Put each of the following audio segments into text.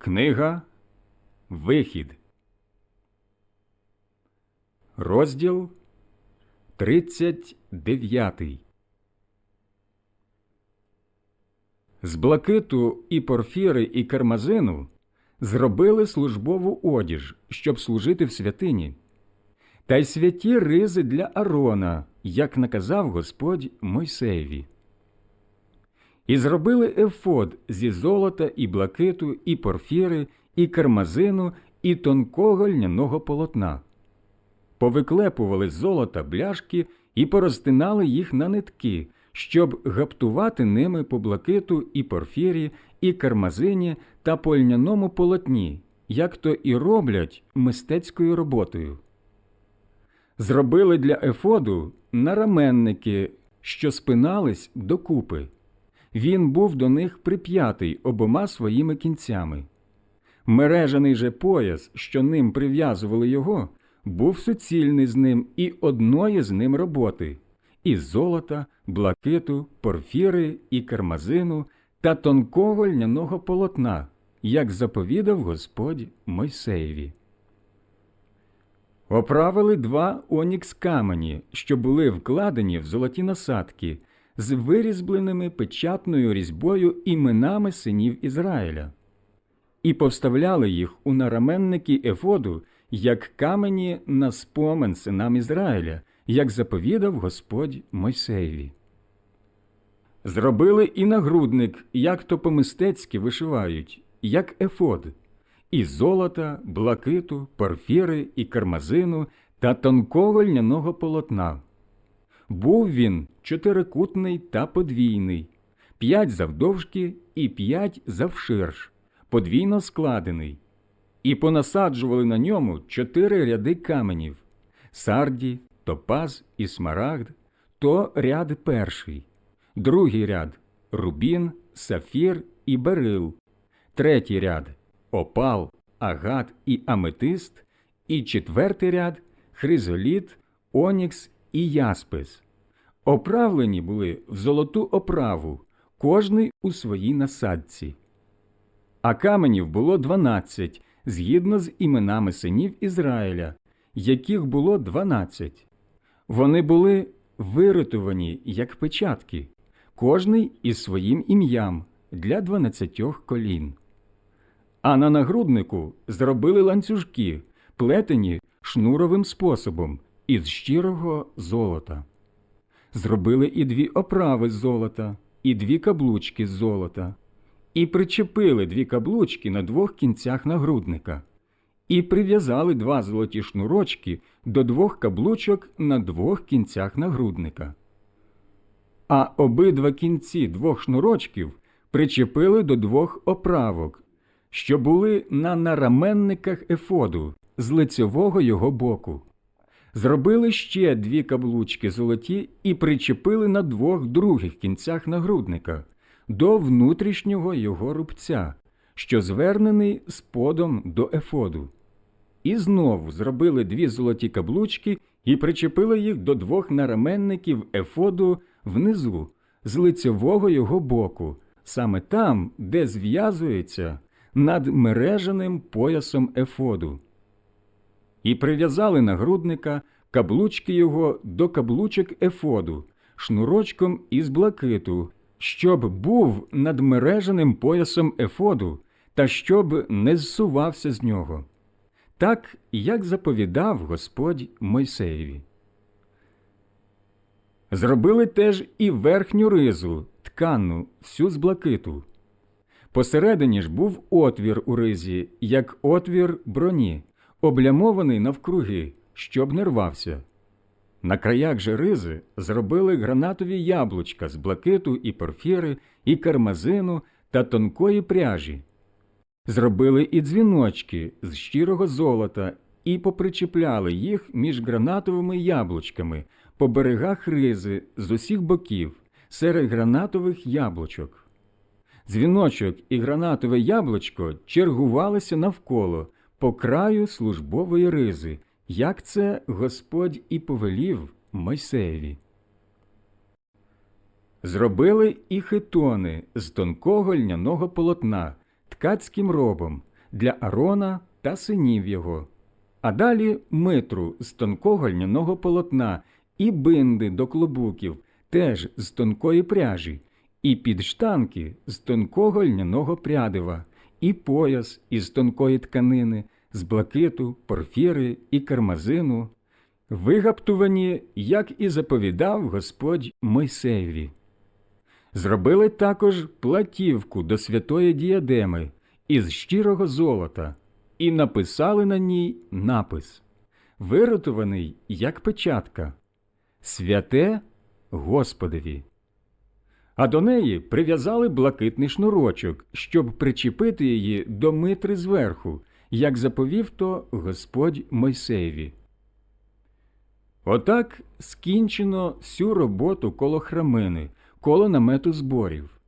Книга Вихід. Розділ 39 З блакиту і порфіри і кармазину зробили службову одіж, щоб служити в святині, та й святі ризи для Арона, як наказав Господь Мойсеєві. І зробили ефод зі золота і блакиту, і порфіри, і кармазину, і тонкого льняного полотна. Повиклепували з золота бляшки і порозтинали їх на нитки, щоб гаптувати ними по блакиту і порфірі, і кармазині та по льняному полотні, як то і роблять мистецькою роботою. Зробили для ефоду нараменники, що спинались докупи. Він був до них прип'ятий обома своїми кінцями. Мережаний же пояс, що ним прив'язували його, був суцільний з ним і одної з ним роботи із золота, блакиту, порфіри і кармазину та тонкого льняного полотна, як заповідав Господь Мойсеєві. Оправили два онікс камені, що були вкладені в золоті насадки, з вирізбленими печатною різьбою іменами синів Ізраїля, і повставляли їх у нараменники ефоду, як камені на спомен синам Ізраїля, як заповідав Господь Мойсеєві. Зробили і нагрудник, як то по-мистецьки вишивають, як ефод, із золота, блакиту, порфіри і кармазину та тонкого льняного полотна. Був він чотирикутний та подвійний, п'ять завдовжки і п'ять завширш, подвійно складений, і понасаджували на ньому чотири ряди каменів сарді, топаз і смарагд, то ряд перший, другий ряд рубін, сафір і берил, третій ряд опал, агат і аметист, і четвертий ряд хризоліт, онікс і яспис. Оправлені були в золоту оправу, кожний у своїй насадці. А каменів було дванадцять, згідно з іменами синів Ізраїля, яких було дванадцять. Вони були виритувані, як печатки, кожний із своїм ім'ям для дванадцятьох колін. А на нагруднику зробили ланцюжки, плетені шнуровим способом із щирого золота. Зробили і дві оправи з золота, і дві каблучки з золота, і причепили дві каблучки на двох кінцях нагрудника, і прив'язали два золоті шнурочки до двох каблучок на двох кінцях нагрудника. А обидва кінці двох шнурочків причепили до двох оправок, що були на нараменниках ефоду з лицевого його боку. Зробили ще дві каблучки золоті і причепили на двох других кінцях нагрудника до внутрішнього його рубця, що звернений сподом до ефоду. І знову зробили дві золоті каблучки і причепили їх до двох нараменників ефоду внизу, з лицевого його боку, саме там, де зв'язується над мережаним поясом ефоду і прив'язали нагрудника каблучки його до каблучок ефоду, шнурочком із блакиту, щоб був над мережаним поясом ефоду та щоб не зсувався з нього, так як заповідав Господь Мойсеєві. Зробили теж і верхню ризу, ткану, всю з блакиту. Посередині ж був отвір у ризі, як отвір броні, облямований навкруги, щоб не рвався. На краях же ризи зробили гранатові яблучка з блакиту і порфіри, і кармазину та тонкої пряжі. Зробили і дзвіночки з щирого золота і попричіпляли їх між гранатовими яблучками по берегах ризи з усіх боків серед гранатових яблучок. Дзвіночок і гранатове яблучко чергувалися навколо по краю службової ризи, як це Господь і повелів Мойсеєві. Зробили і хитони з тонкого льняного полотна ткацьким робом, для Арона та синів його, а далі митру з тонкого льняного полотна і бинди до клобуків, теж з тонкої пряжі, і підштанки з тонкого льняного прядива, і пояс із тонкої тканини, з блакиту, порфіри і кармазину, вигаптувані, як і заповідав Господь Мойсеєві. Зробили також платівку до святої діадеми із щирого золота і написали на ній напис, виротований як печатка Святе Господові. А до неї прив'язали блакитний шнурочок, щоб причепити її до митри зверху, як заповів то Господь Мойсеєві. Отак скінчено всю роботу коло храмини, коло намету зборів.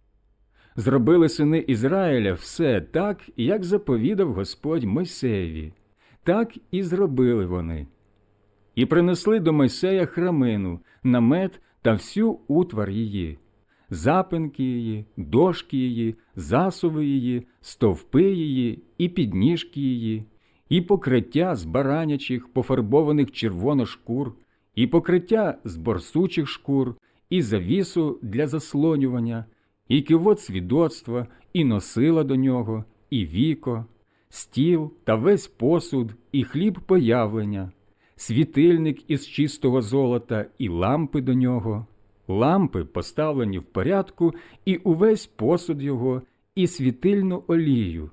Зробили сини Ізраїля все так, як заповідав Господь Мойсеєві, так і зробили вони. І принесли до Мойсея храмину, намет та всю утвар її, запинки її, дошки її, засуви її, стовпи її і підніжки її, і покриття з баранячих, пофарбованих червоно шкур, і покриття з борсучих шкур, і завісу для заслонювання, і кивот свідоцтва, і носила до нього, і віко, стіл та весь посуд, і хліб появлення, світильник із чистого золота, і лампи до нього, лампи поставлені в порядку, і увесь посуд його, і світильну олію,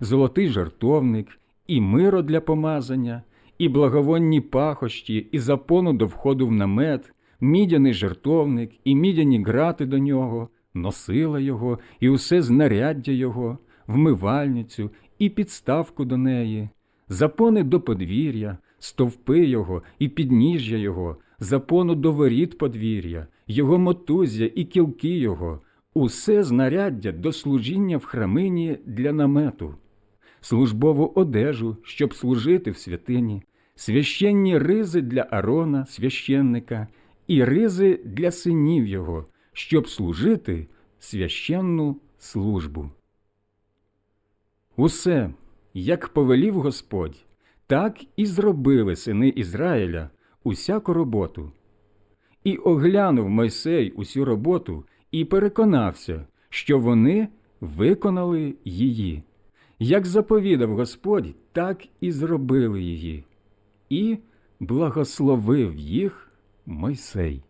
золотий жартовник, і миро для помазання, і благовонні пахощі, і запону до входу в намет, мідяний жертовник, і мідяні грати до нього, носила його, і усе знаряддя його, вмивальницю, і підставку до неї, запони до подвір'я, стовпи його і підніжжя його, запону до воріт подвір'я, його мотузя і кілки його, усе знаряддя до служіння в храмині для намету, службову одежу, щоб служити в святині, священні ризи для Арона, священника, і ризи для синів його, щоб служити священну службу. Усе, як повелів Господь, так і зробили сини Ізраїля усяку роботу. І оглянув Мойсей усю роботу і переконався, що вони виконали її. Як заповідав Господь, так і зробили її, і благословив їх Мойсей.